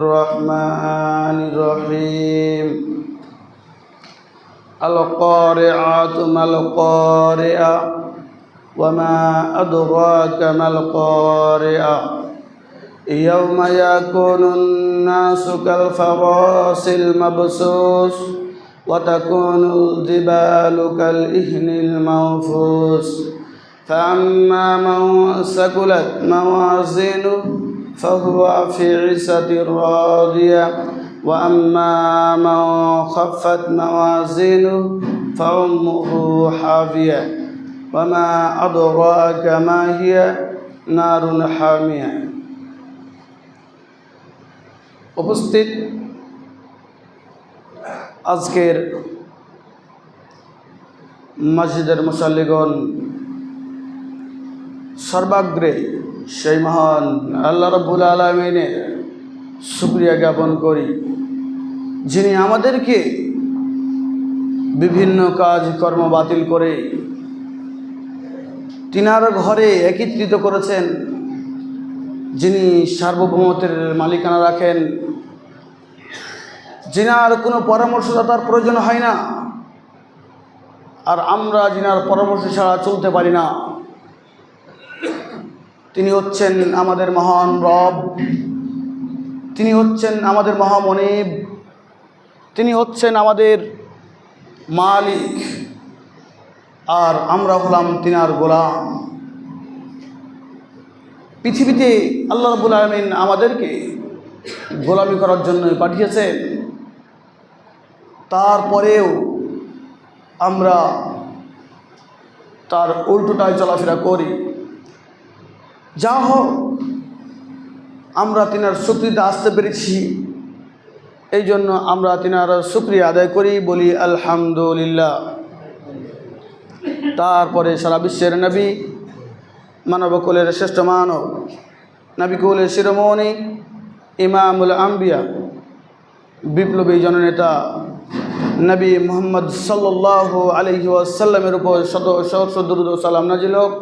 الرحمن الرحيم. القارعة ما القارعة وما أدراك ما القارعة يوم يكون الناس كالفراس المبسوس وتكون الجبال كالإهن المنفوس. فأما من ثقلت موازينه فهو في عيسة راضية وأما من خفت موازينه فأمه حاوية وما أدراك ما هي نار حامية উপস্থিত আজকের মসজিদের মুসল্লিগণ সর্বাগ্রে সেই মহান আল্লাহ রব্বুল আলমিনের শুক্রিয়া জ্ঞাপন করি, যিনি আমাদেরকে বিভিন্ন কাজ, কর্ম বাতিল করে তিনার ঘরে একত্রিত করেছেন, যিনি সার্বভৌমত্বের মালিকানা রাখেন, যিনার কোনো পরামর্শদাতার প্রয়োজন হয় না, আর আমরা যিনার পরামর্শ ছাড়া চলতে পারি না। তিনি হচ্ছেন আমাদের মহান রব। তিনি হচ্ছেন আমাদের মহামনিব। তিনি হচ্ছেন আমাদের মালিক। আর আমরা হলাম তিনার গোলাম। পৃথিবীতে আল্লাহ রবুল আলমিন আমাদেরকে গোলামি করার জন্য পাঠিয়েছেন। তারপরেও আমরা তার উল্টোটায় চলাফেরা করি। যা হোক, আমরা তিনার সুক্রিতে আসতে পেরেছি। এই জন্য আমরা তিনার সুক্রিয়া আদায় করি, বলি আলহামদুলিল্লাহ। তারপরে সারা বিশ্বের নবী মানবকুলের শ্রেষ্ঠ মানব নবিকুলের শিরোমণি, ইমামুল আম্বিয়া, বিপ্লবী জননেতা, নবী মোহাম্মদ সাল্লাহ আলহি আসাল্লামের উপর শত সহস্র দুরুদ সালাম নাজিল হোক।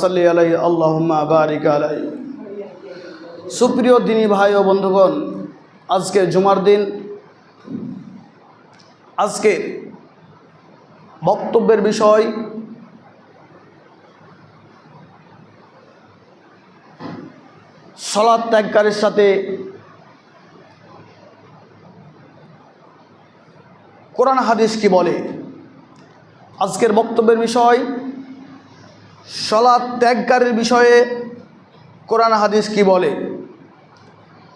সাল্লি আলাই আলাই সুপ্রিয় দিনী ভাই ও বন্ধুগণ, আজকে জুমার দিন। আজকে বক্তব্যের বিষয় সলাদ ত্যাগকারের সাথে কোরআন হাদিস কি বলে? আজকের বক্তব্যের বিষয় সলাদ ত্যাগকারীর বিষয়ে কোরআন হাদিস কি বলে?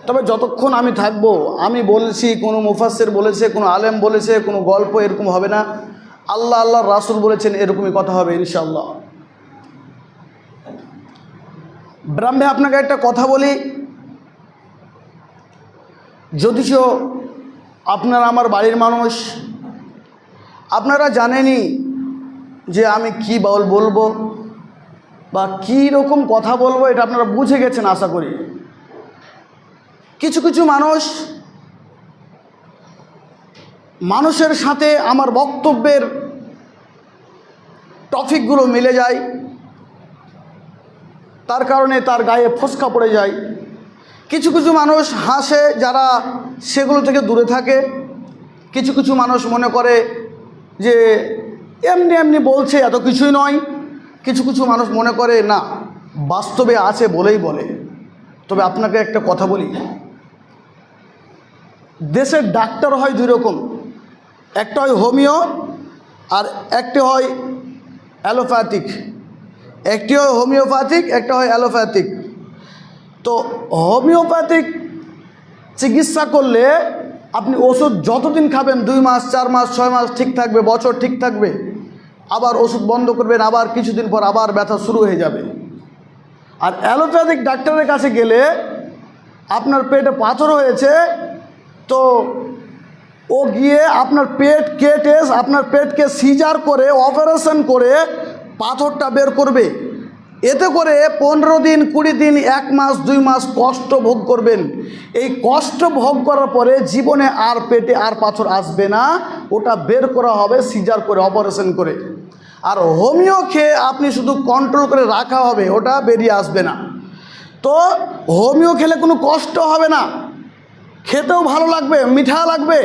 তবে যতক্ষণ আমি থাকব, আমি বলছি, কোনো মুফাসের বলেছে, কোনো আলেম বলেছে, কোনো গল্প এরকম হবে না। আল্লাহ আল্লাহ রাসুল বলেছেন, এরকমই কথা হবে ইনশাল্লাহ ব্রাহ্মে আপনাকে একটা কথা বলি। যদিচ আপনার আমার বাড়ির মানুষ। আপনারা জানেনই যে আমি কি বল, বলব। বা কী রকম কথা বলব এটা আপনারা বুঝে গেছেন, আশা করি। কিছু কিছু মানুষ মানুষের সাথে আমার বক্তব্যের টপিকগুলো মিলে যায়, তার কারণে তার গায়ে ফসকা পড়ে যায়। কিছু কিছু মানুষ হাসে যারা সেগুলো থেকে দূরে থাকে। কিছু কিছু মানুষ মনে করে যে, এমনি এমনি বলছে, এত কিছুই নয়। কিছু কিছু মানুষ মনে করে, না, বাস্তবে আছে বলেই বলে। তবে আপনাকে একটা কথা বলি। দেশের ডাক্তার হয় দুই রকম। একটা হয় হোমিও আর একটি হয় অ্যালোপ্যাথিক। একটি হয় হোমিওপ্যাথিক, একটা হয় অ্যালোপ্যাথিক। তো হোমিওপ্যাথিক চিকিৎসা করলে আপনি ওষুধ যতদিন খাবেন, দুই মাস, চার মাস, ছয় মাস ঠিক থাকবে, বছর ঠিক থাকবে আবার ওষুধ বন্ধ করবেন, আবার কিছুদিন পর আবার ব্যথা শুরু হয়ে যাবে। আর অ্যালোপ্যাথিক ডাক্তারের কাছে গেলে আপনার পেটে পাথর হয়েছে, তো ও গিয়ে আপনার পেট কেটে, আপনার পেটকে সিজার করে, অপারেশন করে পাথরটা বের করবে। এতে করে পনেরো দিন, কুড়ি দিন, এক মাস, দুই মাস কষ্ট ভোগ করবেন। এই কষ্ট ভোগ করার পরে জীবনে আর পেটে আর পাথর আসবে না। ওটা বের করা হবে, সিজার করে, অপারেশন করে। আর হোমিও খেয়ে আপনি শুধু কন্ট্রোল করে রাখা হবে, ওটা বেরিয়ে আসবে না। তো হোমিও খেলে কোনো কষ্ট হবে না। খেতেও ভালো লাগবে, মিঠা লাগবে,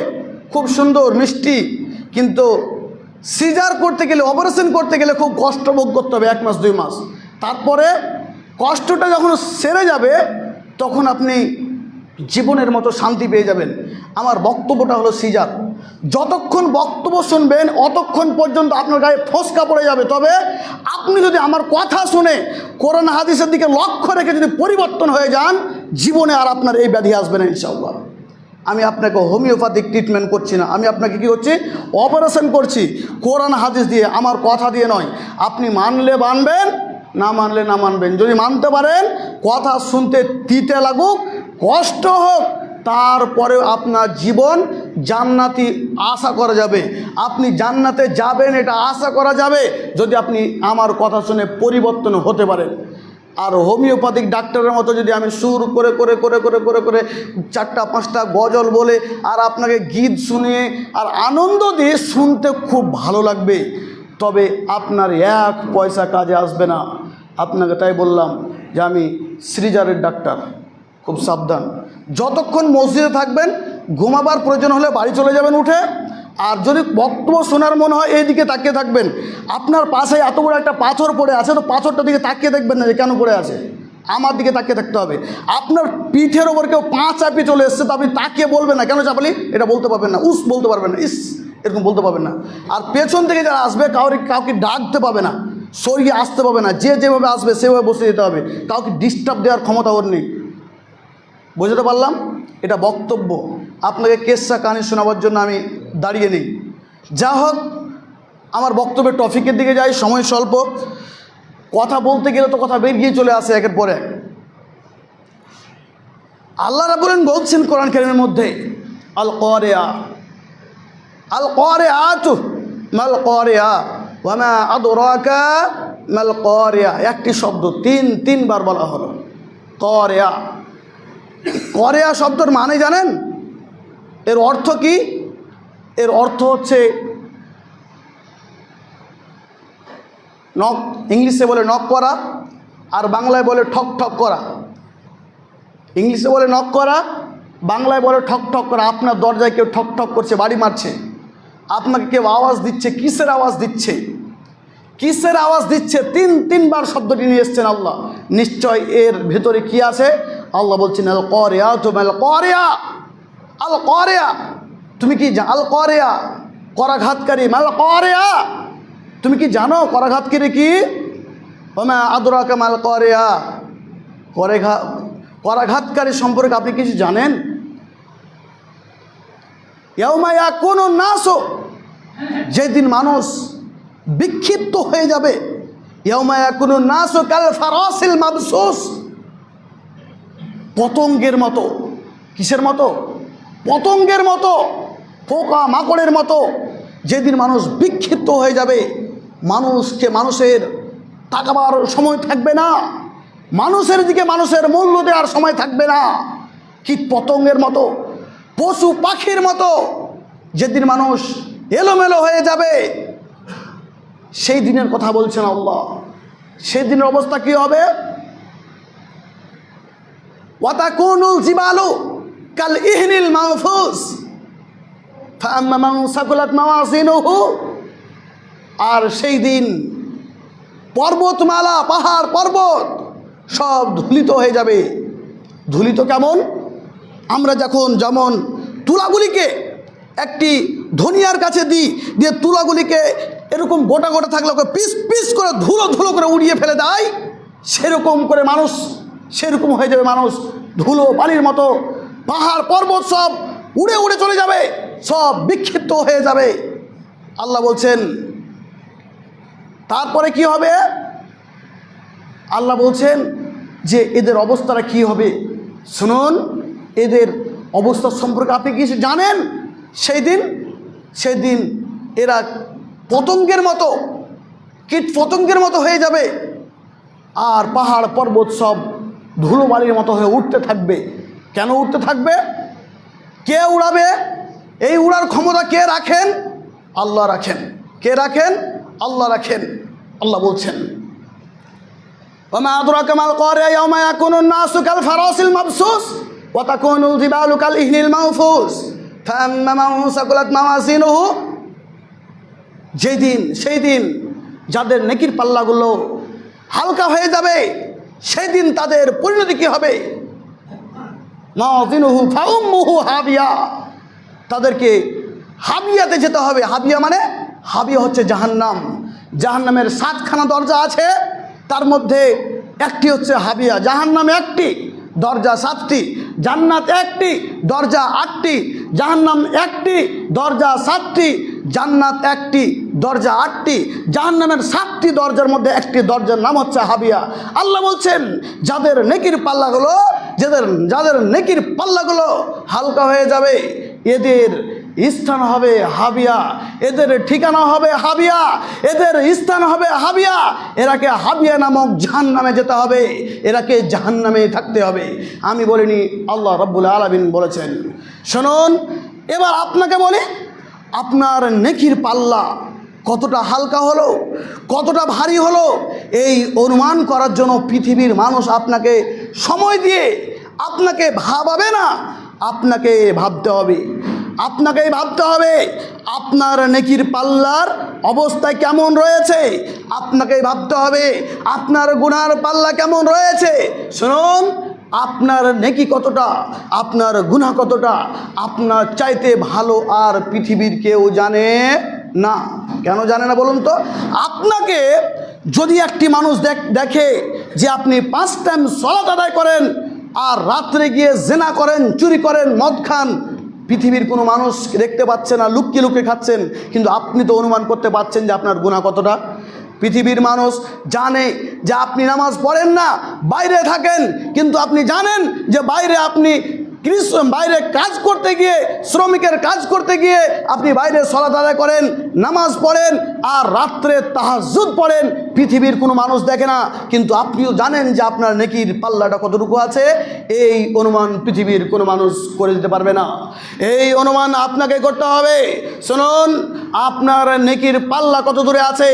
খুব সুন্দর, মিষ্টি। কিন্তু সিজার করতে গেলে, অপারেশন করতে গেলে খুব কষ্ট ভোগ করতে হবে, এক মাস, দুই মাস। তারপরে কষ্টটা যখন সেরে যাবে, তখন আপনি জীবনের মতো শান্তি পেয়ে যাবেন। আমার বক্তব্যটা হলো সিজার। যতক্ষণ বক্তব্য শুনবেন, অতক্ষণ পর্যন্ত আপনার গায়ে ফসকা পড়ে যাবে। তবে আপনি যদি আমার কথা শুনে কোরআন হাদিসের দিকে লক্ষ্য রেখে যদি পরিবর্তন হয়ে যান, জীবনে আর আপনার এই ব্যাধি আসবে না ইনশাআল্লাহ। আমি আপনাকে হোমিওপ্যাথিক ট্রিটমেন্ট করছি না। আমি আপনাকে কী করছি? অপারেশন করছি। কোরআন হাদিস দিয়ে, আমার কথা দিয়ে নয়। আপনি মানলে মানবেন না মানলে না মানবেন। যদি মানতে পারেন, কথা শুনতে তিতে লাগুক, কষ্ট হোক, তারপরেও আপনার জীবন জান্নাতি আশা করা যাবে। আপনি জান্নাতে যাবেন, এটা আশা করা যাবে, যদি আপনি আমার কথা শুনে পরিবর্তন হতে পারেন। আর হোমিওপ্যাথিক ডাক্তারের মতো যদি আমি সুর করে করে করে করে করে করে চারটা, পাঁচটা গজল বলে, আর আপনাকে গীত শুনিয়ে, আর আনন্দ দিয়ে শুনতে খুব ভালো লাগবে, তবে আপনার এক পয়সা কাজে আসবে না। আপনাকে তাই বললাম যে আমি সৃজারের ডাক্তার, খুব সাবধান। যতক্ষণ মসজিদে থাকবেন, ঘুমাবার প্রয়োজন হলে বাড়ি চলে যাবেন উঠে, আর যদি বক্তব্য শোনার মনে হয়, এই দিকে তাকিয়ে থাকবেন। আপনার পাশে এত বড় একটা পাথর পড়ে আছে, তো পাথরটা দিকে তাকিয়ে দেখবেন না যে কেন পড়ে আছে। আমার দিকে তাকিয়ে থাকতে হবে। আপনার পিঠের ওপর কেউ পা চাপিয়ে চলে এসছে, তো আপনি তাকিয়ে বলবেন না, কেন চাপালি? এটা বলতে পারবেন না, উস বলতে পারবেন না, ইস, এরকম বলতে পারবেন না। আর পেছন থেকে যারা আসবে কাউকে কাউকে ডাকতে পাবে না। সরিয়ে আসতে পারবে না, যে যেভাবে আসবে সেভাবে বসে যেতে হবে। কাউকে ডিস্টার্ব দেওয়ার ক্ষমতা ওর নেই। বুঝতে পারলাম? এটা বক্তব্য। আপনাকে কেসা কাহিনী শোনাবার জন্য আমি দাঁড়িয়ে নেই। যা হোক, আমার বক্তব্যের টপিকের দিকে যাই, সময় স্বল্প। কথা বলতে গেলে তো কথা বেরিয়ে চলে আসে একের পরে এক। আল্লাহ রাবুলেন বলছেন কোরআন কারিমের মধ্যে আল করেয়া আল করেয়া তু মাল করেয়া ওয়ামা আদরাকা মাল করেয়া। একটি শব্দ, তিন, তিনবার বলা হলো। করেয়া। করেয়া শব্দর মানে জানেন? এর অর্থ কি? এর অর্থ হচ্ছে নক ইংলিশে বলে নক করা, আর বাংলায় বলে ঠক ঠক করা। ইংলিশে বলে নক করা, বাংলায় বলে ঠক ঠক করা। আপনার দরজায় কেউ ঠক ঠক করছে, বাড়ি মারছে। আপনাকে কেউ আওয়াজ দিচ্ছে, কিসের আওয়াজ দিচ্ছে? কিসের আওয়াজ দিচ্ছে? তিন, তিনবার শব্দটি নিয়ে এসছেন আল্লাহ। নিশ্চয় এর ভেতরে কি আছে? আল্লাহ বলছেন, আল করেয়া তুমি আল করেয়া। আল করেয়া। তুমি কি আল করেয়া। করাঘাতকারী, মাল করেয়া। তুমি কি জানো করাঘাতকারী কি? ওমা আদরাকা মাল করেয়া। করে ঘা করাঘাতকারী সম্পর্কে আপনি কিছু জানেন? ইয়াউমায়া কোনো নাশো যেদিন মানুষ বিক্ষিপ্ত হয়ে যাবে ইয়াউমায়া কোনো নাশো কাল ফারাসিল মাবসুস। পতঙ্গের মতো। কিসের মতো? পতঙ্গের মতো। পোকা মাকড়ের মতো। যেদিন মানুষ বিক্ষিপ্ত হয়ে যাবে, মানুষকে মানুষের তাকাবার সময় থাকবে না। মানুষের দিকে মানুষের মূল্য দেওয়ার সময় থাকবে না। কীট পতঙ্গের মতো? পশু পাখির মতো। যেদিন মানুষ এলোমেলো হয়ে যাবে, সেই দিনের কথা বলছেন আল্লাহ। সেই দিনের অবস্থা কি হবে? কাল আর সেই দিন পর্বতমালা, পাহাড়, পর্বত সব ধুলিত হয়ে যাবে। ধুলিত কেমন? আমরা যখন যেমন তুলাগুলিকে একটি ধনিয়ার কাছে দিই, দিয়ে তুলাগুলিকে এরকম গোটা গোটা থাকলে ওকে পিস পিস করে ধুলো ধুলো করে উড়িয়ে ফেলে দেয়। সেরকম করে মানুষ, সেরকম হয়ে যাবে মানুষ। ধুলো বালির মতো পাহাড় পর্বত সব উড়ে উড়ে চলে যাবে, সব বিক্ষিপ্ত হয়ে যাবে। আল্লাহ বলছেন, তারপরে কি হবে? আল্লাহ বলছেন যে এদের অবস্থাটা কি হবে? শুনুন, এদের অবস্থা সম্পর্কে আপনি কিছু জানেন? সেই দিন সেদিন এরা পতঙ্গের মতো, কীট পতঙ্গের মতো হয়ে যাবে। আর পাহাড় পর্বত সব ধুলোবালির মতো হয়ে উঠতে থাকবে। কেন উঠতে থাকবে? কে উড়াবে? এই উড়ার ক্ষমতা কে রাখেন? আল্লাহ রাখেন। কে রাখেন? আল্লাহ রাখেন। আল্লাহ বলছেন কাল ফারাসিল মাবসুস ওয়া তাকুনুল জিবালু কাল ইহনিল মাহফুস মামাসিনহু যেই দিন সেই দিন যাদের নেকির পাল্লাগুলো হালকা হয়ে যাবে সেই দিন তাদের পরিণতি কি হবে? হাবিয়া। তাদেরকে হাবিয়াতে যেতে হবে। হাবিয়া মানে হাবিয়া হচ্ছে জাহান্নাম। জাহান্নামের সাতখানা দরজা আছে, তার মধ্যে একটি হচ্ছে হাবিয়া। জাহান্নাম একটি, দরজা সাতটি। জান্নাত একটি, দরজা আটটি। জাহান্নাম একটি, দরজা সাতটি, জান্নাত একটি, দরজা আটটি, জাহান্নামের সাতটি দরজার মধ্যে একটি দরজার নাম হচ্ছে হাবিয়া। আল্লাহ বলছেন, যাদের নেকির পাল্লাগুলো, যাদের যাদের নেকির পাল্লাগুলো হালকা হয়ে যাবে, এদের স্থান হবে হাবিয়া। এদের ঠিকানা হবে হাবিয়া। এদের স্থান হবে হাবিয়া। এরাকে হাবিয়া নামক জাহান নামে যেতে হবে। এরাকে জাহান নামে থাকতে হবে। আমি বলিনি, আল্লাহ রব্বুল আলমিন বলেছেন। শুনুন, এবার আপনাকে বলি, আপনার নেকির পাল্লা কতটা হালকা হলো, কতটা ভারী হলো, এই অনুমান করার জন্য পৃথিবীর মানুষ আপনাকে সময় দিয়ে আপনাকে ভাবাবে না, আপনাকে ভাবতে হবে। আপনাকেই ভাবতে হবে, আপনার নেকির পাল্লার অবস্থা কেমন রয়েছে? আপনাকেই ভাবতে হবে, আপনার গুনার পাল্লা কেমন রয়েছে? শুনুন, আপনার নেকি কতটা, আপনার গুনাহ কতটা, আপনার চাইতে ভালো আর পৃথিবীর কেউ জানে না। কেন জানে না বলুন তো? আপনাকে যদি একটি মানুষ দেখ- দেখে যে আপনি পাঁচ টাইম সলাত আদায় করেন, আর রাত্রে গিয়ে জেনা করেন, চুরি করেন, মদ খান পৃথিবীর কোনো মানুষ দেখতে পাচ্ছে না, লুকিয়ে লুকিয়ে খাচ্ছেন, কিন্তু আপনি তো অনুমান করতে পারছেন যে আপনার গুণা কতটা। পৃথিবীর মানুষ জানে যে আপনি নামাজ পড়েন না, বাইরে থাকেন, কিন্তু আপনি জানেন যে বাইরে আপনি বাইরে কাজ করতে গিয়ে, শ্রমিকের কাজ করতে গিয়ে আপনি বাইরে সলাত আদায় করেন নামাজ পড়েন আর রাত্রে তাহাজুদ পড়েন, পৃথিবীর কোনো মানুষ দেখে না। কিন্তু আপনিও জানেন যে আপনার নেকির পাল্লাটা কতটুকু আছে? এই অনুমান পৃথিবীর কোনো মানুষ করে দিতে পারবে না। এই অনুমান আপনাকে করতে হবে। শুনুন, আপনার নেকির পাল্লা কত দূরে আছে?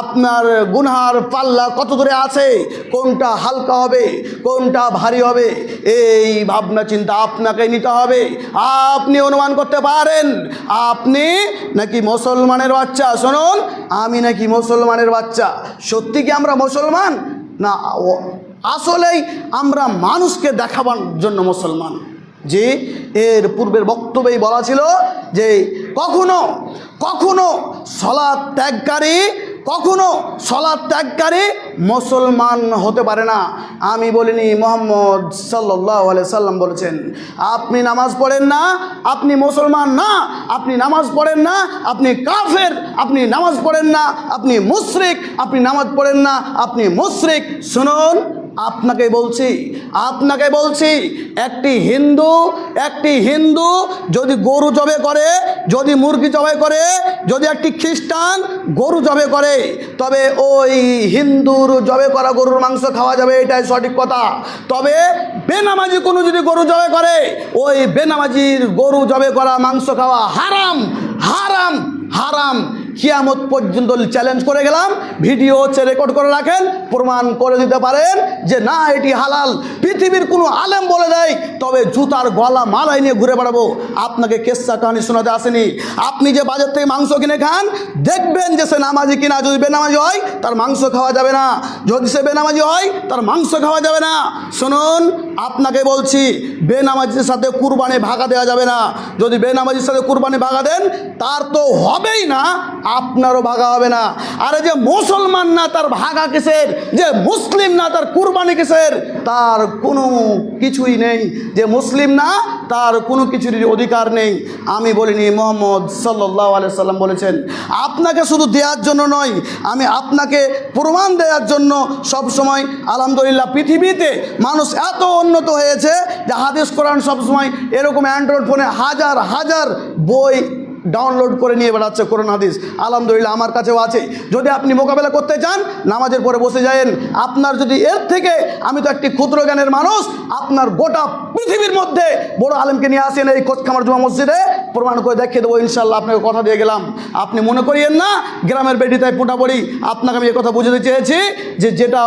আপনার গুনহার পাল্লা কত দূরে আছে? কোনটা হালকা হবে, কোনটা ভারী হবে? এই ভাবনা চিন্তা আপনাকে নিতে হবে। আপনি অনুমান করতে পারেন। আপনি নাকি মুসলমানের বাচ্চা, শুনুন। আমি নাকি মুসলমানের বাচ্চা। সত্যি কি আমরা মুসলমান? না আসলেই আমরা মানুষকে দেখাবার জন্য মুসলমান। যে এর পূর্বের বক্তব্যেই বলা ছিল যে কখনো কখনো সলা ত্যাগকারী কখনো সলাদ ত্যাগকারী মুসলমান হতে পারে না। আমি বলিনি, মোহাম্মদ সাল্লাহ সাল্লাম বলেছেন, আপনি নামাজ পড়েন না, আপনি মুসলমান না, আপনি নামাজ পড়েন না, আপনি কাফের, আপনি নামাজ পড়েন না, আপনি মুশরিক, আপনি নামাজ পড়েন না, আপনি মুশরিক। শুনুন আপনাকে বলছি আপনাকে বলছি, একটি হিন্দু একটি হিন্দু যদি গরু জবে করে, যদি মুরগি জবাই করে, যদি একটি খ্রিস্টান গরু জবে করে, তবে ওই হিন্দুর জবে করা গরুর মাংস খাওয়া যাবে, এটাই সঠিক কথা। তবে বেনামাজি কোনো যদি গরু জবে করে, ওই বেনামাজির গরু জবে করা মাংস খাওয়া হারাম হারাম হারাম। কিয়ামত পর্যন্ত চ্যালেঞ্জ করে গেলাম ভিডিও হচ্ছে রেকর্ড করে রাখেন, প্রমাণ করে দিতে পারেন যে না, এটি হালাল। পৃথিবীর কোনো আলেম বলে দেয়, তবে জুতার গলা মালাই নিয়ে ঘুরে বেড়াবো। আপনাকে কেসা কাহানি শোনাতে আসেনি। আপনি যে বাজার থেকে মাংস কিনে খান, দেখবেন যে সে নামাজি কিনা। যদি বেনামাজি হয়, তার মাংস খাওয়া যাবে না। যদি সে বেনামাজি হয়, তার মাংস খাওয়া যাবে না। শুনুন আপনাকে বলছি বেনামাজির সাথে কুরবানি ভাগা দেওয়া যাবে না। যদি বেনামাজির সাথে কুরবানি ভাগা দেন, তার তো হবেই না, আপনারও ভাগা হবে না। আরে যে মুসলমান না তার ভাগা কিসের? যে মুসলিম না তার কুরবানি কিসের? তার কোনো কিছুই নেই। যে মুসলিম না, তার কোনো কিছুরই অধিকার নেই। আমি বলিনি, মোহাম্মদ সাল্লাহ সাল্লাম বলেছেন, আপনাকে শুধু দেওয়ার জন্য নয়, আমি আপনাকে প্রমাণ দেওয়ার জন্য সব সময় আলহামদুলিল্লাহ, পৃথিবীতে মানুষ এত উন্নত হয়েছে। যে হাদিস কোরআন সবসময় এরকম অ্যান্ড্রয়েড ফোনে হাজার হাজার বই ডাউনলোড করে নিয়ে বেড়াচ্ছে কোরআন, হাদিস। আলহামদুলিল্লাহ, আমার কাছেও আছে। যদি আপনি মোকাবেলা করতে চান, নামাজের পরে বসে যায়েন। আপনার যদি এর থেকে, আমি তো একটি ক্ষুদ্র জ্ঞানের মানুষ, আপনার গোটা পৃথিবীর মধ্যে বড় আলেমকে নিয়ে আসেন এই কোচখামার জমা মসজিদে, প্রমাণ করে দেখিয়ে দেবো ইনশাল্লাহ আপনাকে কথা দিয়ে গেলাম। আপনি মনে করিয়েন না, গ্রামের বেটি তাই পোটা পড়ি। আপনাকে আমি কথা বুঝতে চেয়েছি যে যেটা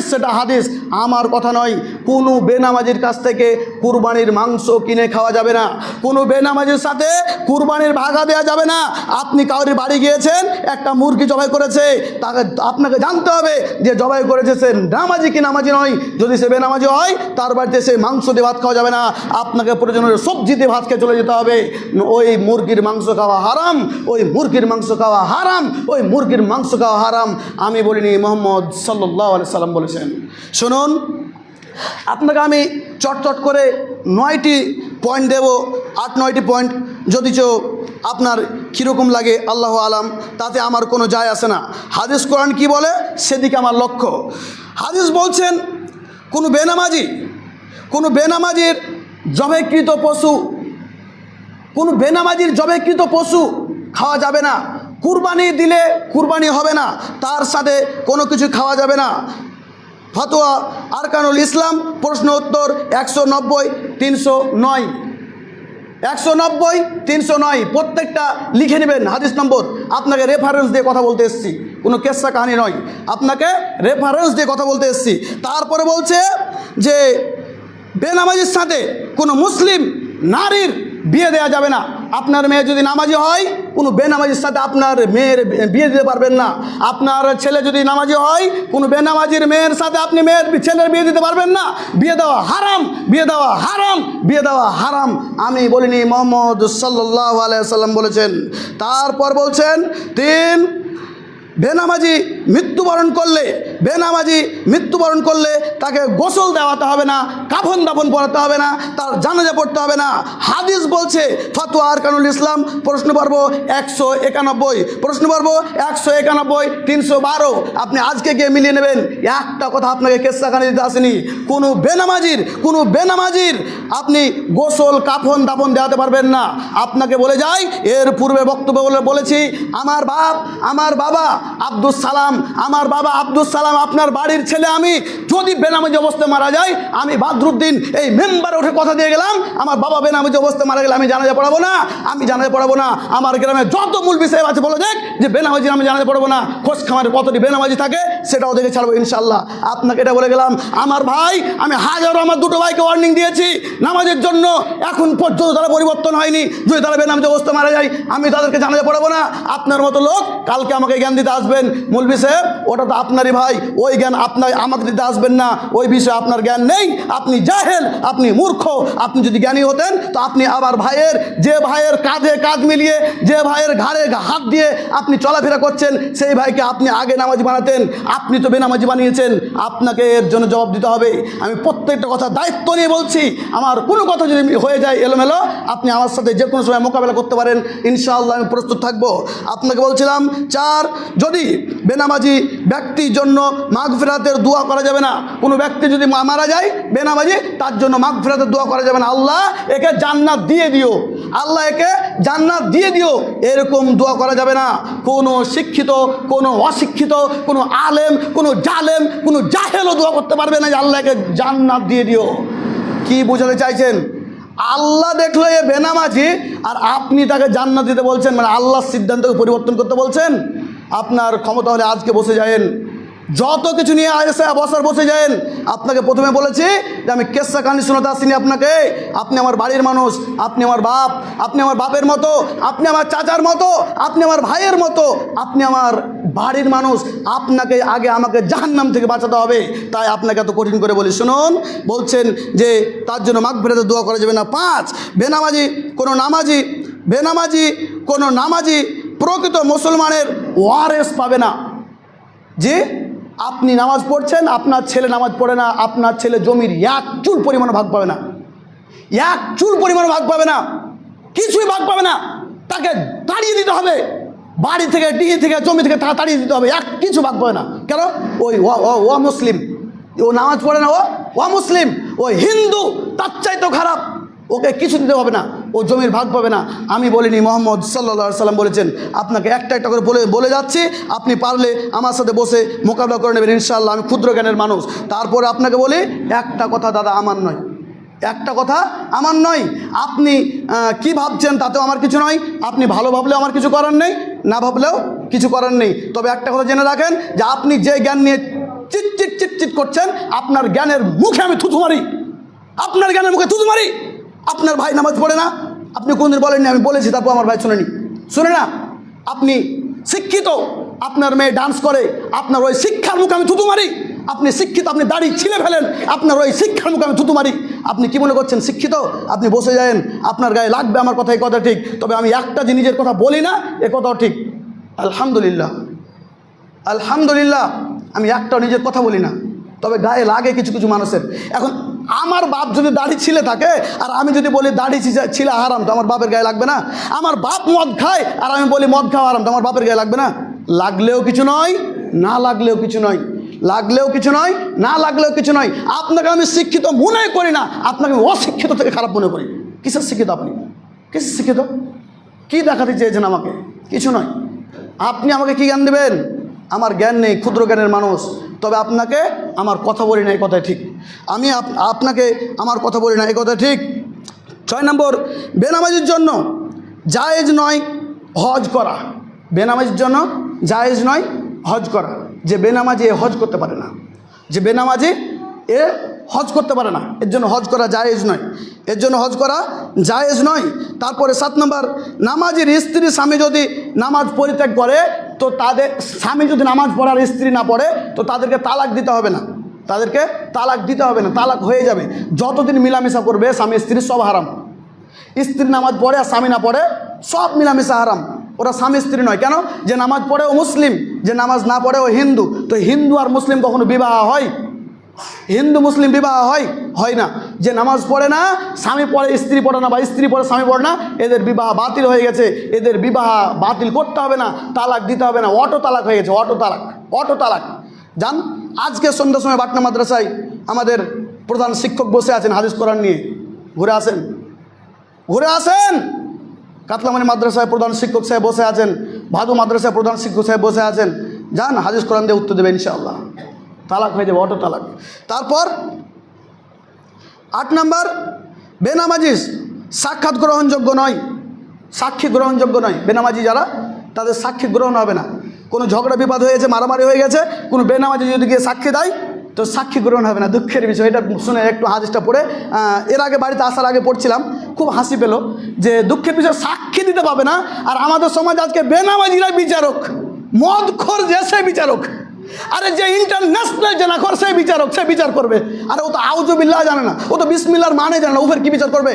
হাদিস, সেটা হাদিস। আমার কথা নয়, কোনো বেনামাজির কাছ থেকে কুরবানির মাংস কিনে খাওয়া যাবে না। কোনো বেনামাজির সাথে কুরবানির ভাগা দেওয়া যাবে না। আপনি কাউরি বাড়ি গিয়েছেন, একটা মুরগি জবাই করেছে, তাকে আপনাকে জানতে হবে যে জবাই করেছে সে নামাজি কি নামাজি নয়। যদি সে বেনামাজি হয়, তার বাড়িতে সে মাংস দিয়ে ভাত খাওয়া যাবে না। আপনাকে প্রয়োজনের সবজি দিয়ে ভাত খেয়ে চলে যেতে হবে। ওই মুরগির মাংস খাওয়া হারাম, ওই মুরগির মাংস খাওয়া হারাম, ওই মুরগির মাংস খাওয়া হারাম। আমি বলিনি মোহাম্মদ সাল্লাহ সাল্লাম বলেছেন। শুনুন, আপনাকে আমি চটচট করে নয়টি পয়েন্ট দেব, আট, নয়টি পয়েন্ট যদিচ আপনার কীরকম লাগে, আল্লাহ আলাম, তাতে আমার কোনো যায় আসে না। হাদিস কোরআন কি বলে? সেদিকে আমার লক্ষ্য। হাদিস বলছেন, কোনো বেনামাজি, কোনো বেনামাজির জবেকৃত পশু, কোনো বেনামাজির জবেকৃত পশু খাওয়া যাবে না। কুরবানি দিলে কুরবানি হবে না, তার সাথে কোনো কিছু খাওয়া যাবে না। ফতোয়া আরকানুল ইসলাম, প্রশ্ন উত্তর একশো নব্বই, তিনশো নয়। একশো নব্বই, তিনশো নয়, প্রত্যেকটা লিখে নেবেন হাদিস নম্বর। আপনাকে রেফারেন্স দিয়ে কথা বলতে এসেছি। কোনো কেসা কাহানি নয়। আপনাকে রেফারেন্স দিয়ে কথা বলতে এসেছি। তারপরে বলছে যে, বেনামাজির সাথে কোনো মুসলিম নারীর বিয়ে দেওয়া যাবে না। আপনার মেয়ে যদি নামাজি হয়, কোনো বেনামাজির সাথে আপনার মেয়ের বিয়ে দিতে পারবেন না। আপনার ছেলে যদি নামাজি হয়, কোনো বেনামাজির মেয়ের সাথে আপনি মেয়ের ছেলের বিয়ে দিতে পারবেন না। বিয়ে দেওয়া হারাম, বিয়ে দেওয়া হারাম, বিয়ে দেওয়া হারাম। আমি বলিনি, মোহাম্মদ সাল্লাহ আলাইসাল্লাম বলেছেন। তারপর বলছেন, তিন, বেনামাজি মৃত্যুবরণ করলে বেনামাজি মৃত্যুবরণ করলে তাকে গোসল দেওয়াতে হবে না, কাফন দাফন পড়াতে হবে না, তার জানাজা পড়তে হবে না। হাদিস বলছে, ফতোয়া আরকানুল ইসলাম, প্রশ্ন পর্ব একশো একানব্বই। প্রশ্ন পর্ব একশো একানব্বই, তিনশো বারো। আপনি আজকে গিয়ে মিলিয়ে নেবেন, একটা কথা আপনাকে কেসাখানি দিতে আসেনি। কোনো বেনামাজির কোনো বেনামাজির আপনি গোসল, কাফন দাফন দেওয়াতে পারবেন না। আপনাকে বলে যাই, এর পূর্বে বক্তব্য বলে বলেছি, আমার বাপ, আমার বাবা আব্দুল সালাম, আমার বাবা আব্দুল সালাম আপনার বাড়ির ছেলে আমি, যদি বেনামাজি অবস্থায় মারা যায়, আমি বাদরুদ্দিন এই মেম্বারে উঠে কথা দিয়ে গেলাম, আমার বাবা বেনামাজি অবস্থায় মারা গেলে আমি জানাজা পড়াবো না, আমি জানাজা পড়াবো না, আমার গ্রামে যত মূল বিষয় আছে, বলে দেখ যে বেনামাজি আমি জানাজা পড়াবো না, খোঁজ খামারে কতটি বেনামাজি থাকে সেটাও দেখে ছাড়বো ইনশাল্লাহ আপনাকে এটা বলে গেলাম, আমার ভাই, আমি হাজারো আমার দুটো ভাইকে ওয়ার্নিং দিয়েছি, নামাজের জন্য এখন পর্যন্ত তারা পরিবর্তন হয়নি, যদি তারা বেনামাজি অবস্থা মারা যায়, আমি তাদেরকে জানাজা পড়াবো না। আপনার মতো লোক কালকে আমাকে জ্ঞান দিতে আসবেন, মৌলবি সাহেব, ওটা তো আপনারই ভাই ওই জ্ঞান আপনার, আমাকে দিতে আসবেন না। ওই বিষয়ে আপনার জ্ঞান নেই। আপনি জাহেল, আপনি মূর্খ। আপনি যদি জ্ঞানী হতেন, তো আপনি আবার ভাইয়ের, যে ভাইয়ের কাঁধে কাঁধ মিলিয়ে, যে ভাইয়ের ঘাড়ে হাত দিয়ে আপনি চলাফেরা করছেন, সেই ভাইকে আপনি আগে নামাজি বানাতেন। আপনি তো বেনামাজি বানিয়েছেন। আপনাকে এর জন্য জবাব দিতে হবে। আমি প্রত্যেকটা কথা দায়িত্ব নিয়ে বলছি। আমার কোনো কথা যদি হয়ে যায় এলোমেলো, আপনি আমার সাথে যে কোনো সময় মোকাবেলা করতে পারেন। ইনশাআল্লাহ আমি প্রস্তুত থাকব। আপনাকে বলছিলাম, চার, যদি বেনামাজি ব্যক্তির জন্য মাঘ ফেরাতের দোয়া করা যাবে না। কোনো ব্যক্তি যদি মারা যায়, বেনামাজি, তার জন্য মাঘ ফেরাতের দোয়া করা যাবে না। আল্লাহ একে জান্নাত দিয়ে দিও। আল্লাহ একে জান্নাত দিয়ে দিও। এরকম দোয়া করা যাবে না। কোনো শিক্ষিত, কোনো অশিক্ষিত, কোনো আলেম, কোনো জালেম, কোনো জাহেলও দোয়া করতে পারবে না যে আল্লাহকে জান্নাত দিয়ে দিও। কি বোঝাতে চাইছেন? আল্লাহ দেখল এ বেনামাজি আর আপনি তাকে জান্নাত দিতে বলছেন মানে আল্লাহর সিদ্ধান্তকে পরিবর্তন করতে বলছেন। আপনার ক্ষমতা হলে আজকে বসে যায়েন। যত কিছু নিয়ে আসে বসার বসে যায়েন আপনাকে প্রথমে বলেছি যে আমি কেসা কাহিনী শোনাতে আসিনি আপনাকে। আপনি আমার বাড়ির মানুষ, আপনি আমার বাপ, আপনি আমার বাপের মতো, আপনি আমার চাচার মতো, আপনি আমার ভাইয়ের মতো, আপনি আমার বাড়ির মানুষ, আপনাকে আগে আমাকে জাহান্নাম থেকে বাঁচাতে হবে। তাই আপনাকে এত কঠিন করে বলি, শুনুন, বলছেন যে তার জন্য মাঘ ফেরাতে দোয়া করা যাবে না। পাঁচ, বেনামাজি, কোনো নামাজি, বেনামাজি, কোনো নামাজি প্রকৃত মুসলমানের ওয়ারেস পাবে না। যে আপনি নামাজ পড়ছেন, আপনার ছেলে নামাজ পড়ে না, আপনার ছেলে জমির এক চুল পরিমাণ ভাগ পাবে না। এক চুল পরিমাণ ভাগ পাবে না। কিছুই ভাগ পাবে না। তাকে তাড়িয়ে দিতে হবে। বাড়ি থেকে ডিহি থেকে, জমি থেকে তাকে তাড়িয়ে দিতে হবে। এক কিছু ভাগ পাবে না। কেন? ওই ও- মুসলিম। ও নামাজ পড়ে না, ও ও মুসলিম। ও হিন্দু, তার চাইতেও খারাপ। ওকে কিছু দিতে হবে না। ও জমির ভাগ পাবে না। আমি বলিনি, মোহাম্মদ সাল্লা সাল্লাম বলেছেন, আপনাকে একটা একটা করে বলে বলে যাচ্ছি, আপনি পারলে আমার সাথে বসে মোকাবিলা করে নেবেন ইনশাল্লাহ আমি ক্ষুদ্র জ্ঞানের মানুষ। তারপরে আপনাকে বলি, একটা কথা দাদা আমার নয়। একটা কথা আমার নয়। আপনি কি ভাবছেন তাতেও আমার কিছু নয়। আপনি ভালো ভাবলেও আমার কিছু করার নেই, না ভাবলেও কিছু করার নেই। তবে একটা কথা জেনে রাখেন যে আপনি যে জ্ঞান নিয়ে চিট চিট চিট করছেন, আপনার জ্ঞানের মুখে আমি থুতু মারি। আপনার জ্ঞানের মুখে থুতু মারি। আপনার ভাই নামাজ পড়ে না? আপনি কোনদিন বলেননি? আমি বলেছি, তারপর আমার ভাই শুনেনি। শুনে না? আপনি শিক্ষিত, আপনার মেয়ে ডান্স করে, আপনার ওই শিক্ষার মুখে আমি থুতু মারি। আপনি শিক্ষিত, আপনি দাড়ি ছিলে ফেলেন, আপনার ওই শিক্ষার মুখে আমি থুতু মারি। আপনি কি মনে করছেন, শিক্ষিত? আপনি বসে যায়েন, আপনার গায়ে লাগবে আমার কথা এই কথা ঠিক। তবে আমি একটা যে নিজের কথা বলি না, এ কথাও ঠিক। আলহামদুলিল্লাহ। আলহামদুলিল্লাহ, আমি একটাও নিজের কথা বলি না। তবে গায়ে লাগে কিছু কিছু মানুষের। এখন আমার বাপ যদি দাড়ি ছিলে থাকে, আর আমি যদি বলি দাড়ি ছিলে হারাম, তো আমার বাপের গায়ে লাগবে না? আমার বাপ মদ খায়, আর আমি বলি মদ খাওয়া হারাম, তো আমার বাপের গায়ে লাগবে না? লাগলেও কিছু নয়, না লাগলেও কিছু নয়। লাগলেও কিছু নয়, না লাগলেও কিছু নয়। আপনাকে আমি শিক্ষিত মনে করি না, আপনাকে আমি অশিক্ষিত থেকে খারাপ মনে করি। কিসের শিক্ষিত আপনি? কিসের শিক্ষিত? কী দেখাতে চেয়েছেন আমাকে? কিছু নয়। আপনি আমাকে কি জ্ঞান দেবেন? আমার জ্ঞান নেই, ক্ষুদ্র জ্ঞানের মানুষ। তবে আপনাকে আমার কথা বলি না, এই কথাই ঠিক। আমি আপ- আপনাকে আমার কথা বলি না, এই কথা ঠিক। ছয় নম্বর, বেনামাজির জন্য জায়েজ নয় হজ করা। বেনামাজির জন্য জায়েজ নয় হজ করা। যে বেনামাজি এ হজ করতে পারে না, যে বেনামাজি এ হজ করতে পারে না, এর জন্য হজ করা জায়েজ নয়। এর জন্য হজ করা জায়েজ নয়। তারপরে সাত নম্বর, নামাজের স্ত্রী স্বামী যদি নামাজ পরিত্যাগ করে তো তাদের, স্বামী যদি নামাজ পড়ার স্ত্রী না পড়ে, তো তাদেরকে তালাক দিতে হবে না। তাদেরকে তালাক দিতে হবে না, তালাক হয়ে যাবে। যতদিন মিলামেশা করবে, স্বামী স্ত্রী সব হারাম। স্ত্রী নামাজ পড়ে আর স্বামী না পড়ে, সব মিলামেশা হারাম। ওরা স্বামী স্ত্রী নয়। কেন? যে নামাজ পড়ে ও মুসলিম, যে নামাজ না পড়ে ও হিন্দু। তো হিন্দু আর মুসলিম কখনো বিবাহ হয়? হিন্দু মুসলিম বিবাহ হয় হয় না। যে নামাজ পড়ে না, স্বামী পড়ে, স্ত্রী পড়ে না বা স্ত্রী পড়ে, স্বামী পড়ে না, এদের বিবাহ বাতিল হয়ে গেছে। এদের বিবাহ বাতিল করতে হবে না, তালাক দিতে হবে না। অটো তালাক হয়ে গেছে, অটো তালাক অটো তালাক। যান, আজকে সন্ধ্যার সময় বাটনা মাদ্রাসায় আমাদের প্রধান শিক্ষক বসে আছেন হাদিস কোরআন নিয়ে। ঘুরে আসেন। ঘুরে আসেন! কাতলামানি মাদ্রাসায় প্রধান শিক্ষক সাহেব বসে আছেন, ভাদু মাদ্রাসায় প্রধান শিক্ষক সাহেব বসে আছেন। যান, হাদিস কোরআন দিয়ে উত্তর দেবে ইনশাআল্লাহ। তালাক হয়ে যাবে, অটো তালাক। তারপর আট নাম্বার বেনামাজিস সাক্ষাৎ গ্রহণযোগ্য নয়। সাক্ষী গ্রহণযোগ্য নয়। বেনামাজি যারা, তাদের সাক্ষী গ্রহণ হবে না। কোনো ঝগড়া বিবাদ হয়েছে মারামারি হয়ে গেছে, কোনো বেনামাজি যদি গিয়ে সাক্ষী দেয়, তো সাক্ষী গ্রহণ হবে না। দুঃখের বিষয়, এটা শুনে একটু হাদিসটা পড়ে। এর আগে বাড়িতে আসার আগে পড়ছিলাম, খুব হাসি পেল যে দুঃখের বিষয় সাক্ষী দিতে পাবে না। আর আমাদের সমাজ আজকে বেনামাজিরা বিচারক। মদ খোর সে বিচারক। আরে যে ইন্টারন্যাশনাল জেনাখর সে বিচারক সে বিচার করবে। আরে ও তো আউজুবিল্লাহ জানে না। ও তো বিসমিল্লার মানে জানে না। ওফের কি বিচার করবে?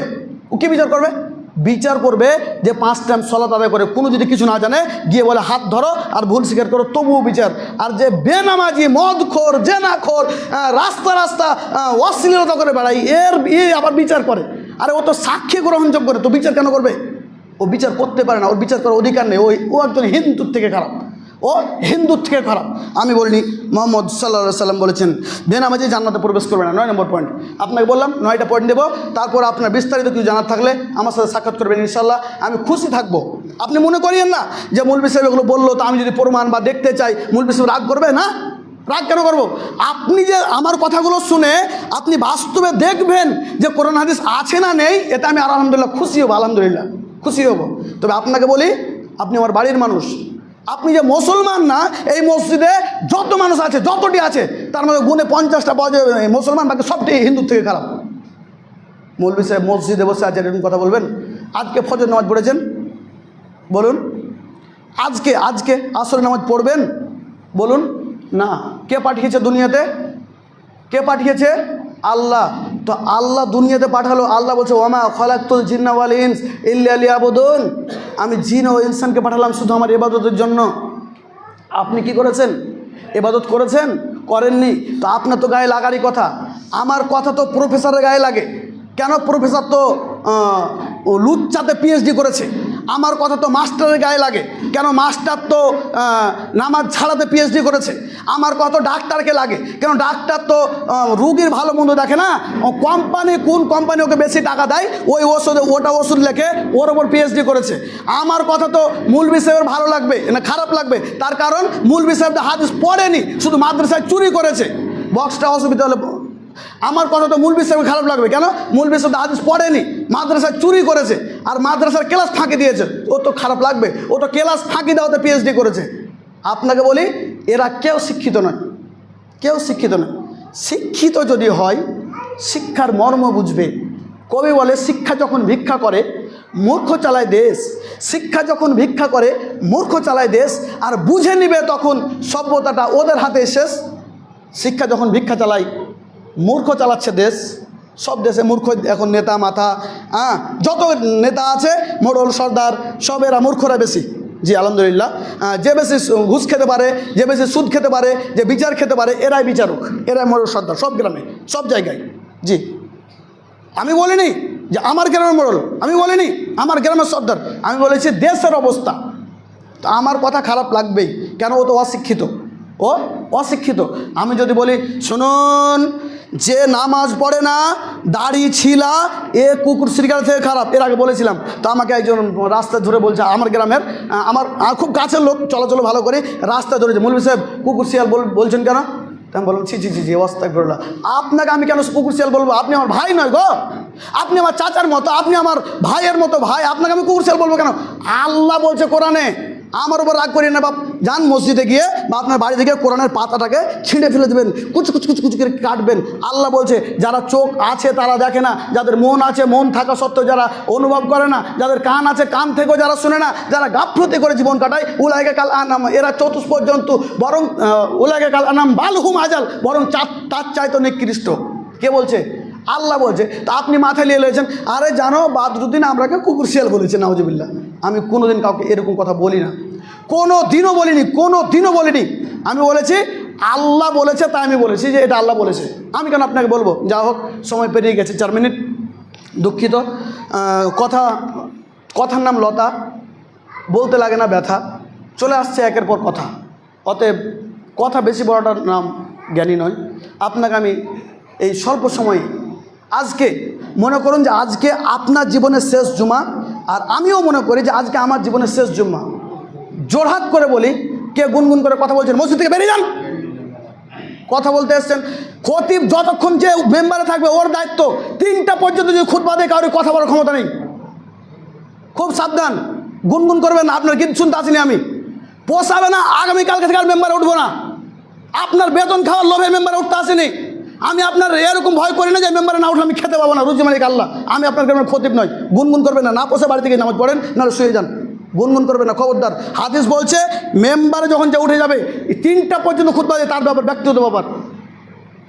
ও কি বিচার করবে? বিচার করবে যে পাঁচ টাইম সলাত আদায় করে, কোনো যদি কিছু না জানে, গিয়ে বলে, হাত ধরো আর ভুল স্বীকার করো, তবুও বিচার। আর যে বেনামাজি, মদখোর, জেনাখোর রাস্তা রাস্তা অশ্লীলতা করে বেড়াই এর, এ আবার বিচার করে। আরে ও তো সাক্ষী গ্রহণযোগ্য করে তো বিচার কেন করবে? ও বিচার করতে পারে না। ওর বিচার করার অধিকার নেই। ওই, ও একজন হিন্দুর থেকে খারাপ। ও হিন্দুর থেকে খারাপ আমি বলিনি, মোহাম্মদ সাল্লা সাল্লাম বলেছেন বেনামাজি জান্নাতে প্রবেশ করবে না। নয় নম্বর পয়েন্ট আপনাকে বললাম, নয়টা পয়েন্ট দেবো, তারপর আপনার বিস্তারিত কিছু জানার থাকলে আমার সাথে সাক্ষাৎ করবেন ইনশাল্লাহ আমি খুশি থাকব। আপনি মনে করিয়েন না যে মৌলবী সাহেব এগুলো বলল, তো আমি যদি প্রমাণ বা দেখতে চাই, মৌলবী সাহেব রাগ করবে না? রাগ কেন করব? আপনি যে আমার কথাগুলো শুনে আপনি বাস্তবে দেখবেন যে কোরআন হাদিস আছে না নেই এটা আমি আর আলহামদুলিল্লাহ খুশি হব, আলহামদুলিল্লাহ খুশি হব। তবে আপনাকে বলি, আপনি আমার বাড়ির মানুষ আপনি যে মুসলমান না, এই মসজিদে যত মানুষ আছে, যতটি আছে, তার মধ্যে গুণে পঞ্চাশটা পাওয়া যাবে। মুসলমান, বাকি সবটি হিন্দুর থেকে খারাপ। মৌলবী সাহেব মসজিদে বসে আছে, এরকম কথা বলবেন? আজকে ফজর নামাজ পড়েছেন? বলুন। আজকে আজকে আসর নামাজ পড়বেন? বলুন। না। কে পাঠিয়েছে দুনিয়াতে? কে পাঠিয়েছে? আল্লাহ। তো আল্লাহ দুনিয়াতে পাঠালো, আল্লাহ বলছে ওমা খলাক্তুল জিন্নাওয়াল ইনস ইল্লা লিয়াবুদুন। আমি জিন ও ইনসানকে পাঠালাম শুধু আমার ইবাদতের জন্য। আপনি কি করেছেন? এবাদত করেছেন? করেননি। তো আপনার তো গায়ে লাগারই কথা। আমার কথা তো প্রফেসরের গায়ে লাগে। কেন প্রফেসর তো লুচ্চাতে পিএইচডি করেছে? আমার কথা তো মাস্টারের গায়ে লাগে। কেন মাস্টার তো নামাজ ছাড়াতে পিএইচডি করেছে? আমার কথা ডাক্তারকে লাগে। কেন ডাক্তার তো রুগীর ভালো মন্দ দেখে না? কোম্পানি কোন কোম্পানি ওকে বেশি টাকা দেয়? ওই ওষুধে, ওটা ওষুধ লেখে ওর ওপর পিএইচডি করেছে। আমার কথা তো মূল সাহেবের ভালো লাগবে, না খারাপ লাগবে? তার কারণ মূল সাহেব হাদিস পড়েনি, শুধু মাদ্রাসায় চুরি করেছে। বক্সটা অসুবিধা হলে আমার কথা তো মূল সাহেবের খারাপ লাগবে। কেন? মূল সাহেব তো হাদিস পড়েনি। মাদ্রাসায় চুরি করেছে আর মাদ্রাসার ক্লাস ফাঁকি দিয়েছে। ও তো খারাপ লাগবে। ও তো ক্লাস ফাঁকি দেওয়াতে পিএইচডি করেছে। আপনাকে বলি, এরা কেউ শিক্ষিত নয়। কেউ শিক্ষিত নয়। শিক্ষিত যদি হয়, শিক্ষার মর্ম বুঝবে। কবি বলে, শিক্ষা যখন ভিক্ষা করে, মূর্খ চালায় দেশ। শিক্ষা যখন ভিক্ষা করে, মূর্খ চালায় দেশ। আর বুঝে নিবে তখন সভ্যতাটা ওদের হাতে শেষ। শিক্ষা যখন ভিক্ষা চালায় মূর্খ চালাচ্ছে দেশ। সব দেশে মূর্খ এখন নেতা মাথা হ্যাঁ যত নেতা আছে, মোড়ল, সর্দার, সব এরা মূর্খরা বেশি। জি, আলহামদুলিল্লাহ। যে বেশি ঘুষ খেতে পারে, যে বেশি সুদ খেতে পারে, যে বিচার খেতে পারে, এরাই বিচারক। এরাই মোড়ল, সর্দার, সব গ্রামে, সব জায়গায়। জি। আমি বলিনি যে আমার গ্রামের মোড়ল, আমি বলিনি আমার গ্রামের সর্দার, আমি বলেছি দেশের অবস্থা। তো আমার কথা খারাপ লাগবেই, কেন ও তো অশিক্ষিত? ও অশিক্ষিত। আমি যদি বলি, শুনুন যে নামাজ পড়ে না, দাড়ি ছিলা, এ কুকুর শ্রীকার থেকে খারাপ। এর আগে বলেছিলাম, তো আমাকে একজন রাস্তা ধরে বলছে, আমার গ্রামের আমার খুব কাছের লোক, চলাচল ভালো করে রাস্তা ধরেছে। মৌলভী সাহেব, কুকুর শিয়াল বল- বলছেন কেন? আমি বললাম, ছি ছি ছি জি অবস্থা করলা আপনাকে আমি কেন কুকুর শিয়াল বলব? আপনি আমার ভাই নয় গো। আপনি আমার চাচার মতো, আপনি আমার ভাইয়ের মতো ভাই, আপনাকে আমি কুকুর শিয়াল বলব কেন? আল্লাহ বলছে কোরআনে আমার উপর রাগ করিয়ে না, বাপ। যান মসজিদে গিয়ে বা আপনার বাড়িতে গিয়ে কোরআনের পাতাটাকে ছিঁড়ে ফেলে দেবেন। কুচু কুচু কুচু কুচু করে কাটবেন। আল্লাহ বলছে, যারা চোখ আছে তারা দেখে না। যাদের মন আছে, মন থাকা সত্ত্বেও যারা অনুভব করে না। যাদের কান আছে, কান থেকেও যারা শুনে না। যারা গাফলতি করে জীবন কাটায়, উলাইকে কাল আনাম। এরা চতুষ পর্যন্ত বরং উলাইকে কাল আনাম বালহুম আজাল, বরং চার তার চাইতো নিকৃষ্ট। কে বলছে? আল্লাহ বলছে, তা আপনি মাথায় নিয়ে রয়েছেন আরে জানো বাদরুদ্দিন আমরাকে কুকুর শিয়াল বলেছে নাওজবিল্লা আমি কোনোদিন কাউকে এরকম কথা বলি না। কোনো দিনও বলিনি কোনো দিনও বলিনি। আমি বলেছি, আল্লাহ বলেছে, তাই আমি বলেছি যে এটা আল্লাহ বলেছে। আমি কেন আপনাকে বলব? যা হোক, সময় পেরিয়ে গেছে, চার মিনিট। দুঃখিত। কথা, কথার নাম লতা। বলতে লাগে না ব্যথা। চলে আসছে একের পর কথা। অতএব কথা বেশি বড়টার নাম জ্ঞানী নয়। আপনাকে আমি এই স্বল্প সময়ে আজকে মনে করুন যে আজকে আপনার জীবনের শেষ জুমা, আর আমিও মনে করি যে আজকে আমার জীবনের শেষ জুম্মা জোরহাত করে বলি, কে গুনগুন করে কথা বলছেন, মসজিদ থেকে বেরিয়ে যান। কথা বলতে এসছেন। খতিব যতক্ষণ যে মেম্বারে থাকবে, ওর দায়িত্ব, তিনটা পর্যন্ত যদি খুদ বাদে কারোর কথা বলার ক্ষমতা নেই। খুব সাবধান। গুনগুন করবেন আপনার কিন্তু শুনতে আসিনি আমি। পোষাবে না, আগামীকালকে থেকে আর মেম্বারে উঠবো না। আপনার বেতন খাওয়ার লোভে মেম্বারে উঠতে আসেনি। আমি আপনার এরকম ভয় করি না যে মেম্বারে না উঠলে আমি খেতে পাবো না। রুজি মালিক আল্লাহ। আমি আপনার গ্রামের খতিব নয় গুনগুন করবে না। না পোষে বাড়ি থেকে নামাজ পড়েন না শুয়ে যান। গুনগুন করবে না। খবরদার। হাদিস বলছে, মেম্বারে যখন যে উঠে যাবে তিনটা পর্যন্ত খুদ বাজে তার ব্যাপার, ব্যক্তিগত ব্যাপার।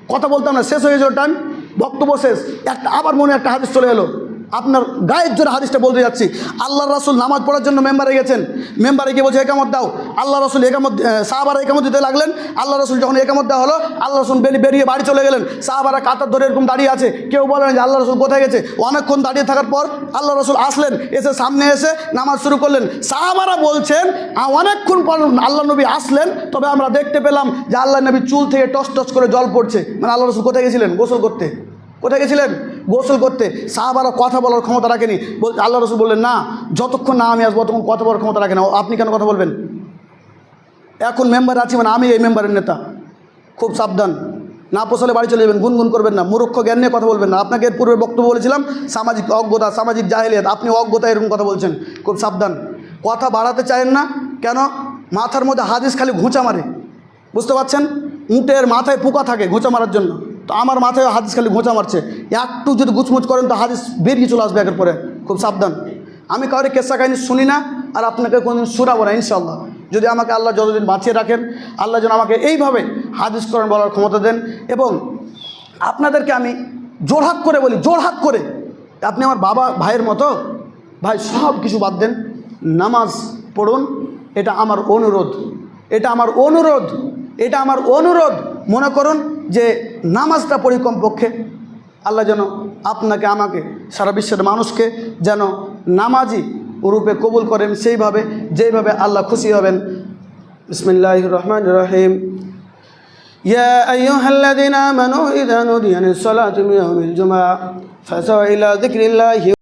কথা বলতাম না। শেষ হয়ে যাওয়ার টাইম বক্তব্য শেষ। একটা আবার মনে একটা হাদিস চলে এলো। আপনার গায়ের জোরে হাদিসটা বলতে যাচ্ছি। আল্লাহ রাসুল নামাজ পড়ার জন্য মেম্বারে গেছেন। মেম্বারে গিয়ে বলছে, একামত দাও। আল্লাহ রসুল একামত সাহাবারা একামত দিতে লাগলেন। আল্লাহ রসুল যখন একামত দেওয়া হলো আল্লাহ রসুল বেরিয়ে বেরিয়ে বাড়ি চলে গেলেন। সাহাবারা কাতার ধরে এরকম দাঁড়িয়ে আছে। কেউ বলেন যে আল্লাহ রসুল কোথায় গেছে। অনেকক্ষণ দাঁড়িয়ে থাকার পর আল্লাহ রসুল আসলেন, এসে সামনে এসে নামাজ শুরু করলেন। সাহাবারা বলছেন অনেকক্ষণ পর আল্লাহ নবী আসলেন, তবে আমরা দেখতে পেলাম যে আল্লাহ নবী চুল থেকে টস টস করে জল পড়ছে। মানে আল্লাহ রসুল কোথায় গেছিলেন? গোসল করতে। কোথায় গেছিলেন? গোসল করতে সাহাবারা কথা বলার ক্ষমতা রাখেনি। আল্লাহ রসুল বললেন, না, যতক্ষণ না আমি আসব, ততক্ষণ কথা বলার ক্ষমতা রাখে না। আপনি কেন কথা বলবেন? এখন মেম্বার আছি মানে আমি এই মেম্বারের নেতা। খুব সাবধান। না পোষালে বাড়ি চলে যাবেন, গুনগুন করবেন না। মূর্খ জ্ঞান নিয়ে কথা বলবেন না। আপনাকে এর পূর্বে বক্তব্য বলেছিলাম, সামাজিক অজ্ঞতা, সামাজিক জাহেলিয়াত। আপনি অজ্ঞতা এরকম কথা বলছেন। খুব সাবধান। কথা বাড়াতে চায়েন না। কেন? মাথার মধ্যে হাদিস খালি ঘুঁচা মারে। বুঝতে পারছেন? উঁটের মাথায় পোকা থাকে ঘুঁচা মারার জন্য। তো আমার মাথায় হাদিস খালি ঘোঁচা মারছে। একটু যদি গুচমুচ করেন তো হাদিস বেরিয়ে চলে আসবে একের পরে খুব সাবধান। আমি কাউরে কেসা কাহিনী শুনি না আর আপনাকে কোনোদিন শোনাবো না ইনশাল্লাহ যদি আমাকে আল্লাহ যতদিন বাঁচিয়ে রাখেন, আল্লাহ যেন আমাকে এইভাবে হাদিস করেন বলার ক্ষমতা দেন এবং আপনাদেরকে আমি জোরহাত করে বলি জোরহাত করে। আপনি আমার বাবা, ভাইয়ের মতো, ভাই সব কিছু বাদ দেন। নামাজ পড়ুন, এটা আমার অনুরোধ। এটা আমার অনুরোধ। এটা আমার অনুরোধ। মনে করুন যে নামাজটা পড়ি কমপক্ষে আল্লাহ যেন আপনাকে আমাকে সারা বিশ্বের মানুষকে যেন নামাজি রূপে কবুল করেন সেইভাবে যেইভাবে আল্লাহ খুশি হবেন বিসমিল্লাহ রহমান রহিম يا أيها الذين آمنوا إذا نودي للصلاة من يوم الجمعة فسعوا إلى ذكر الله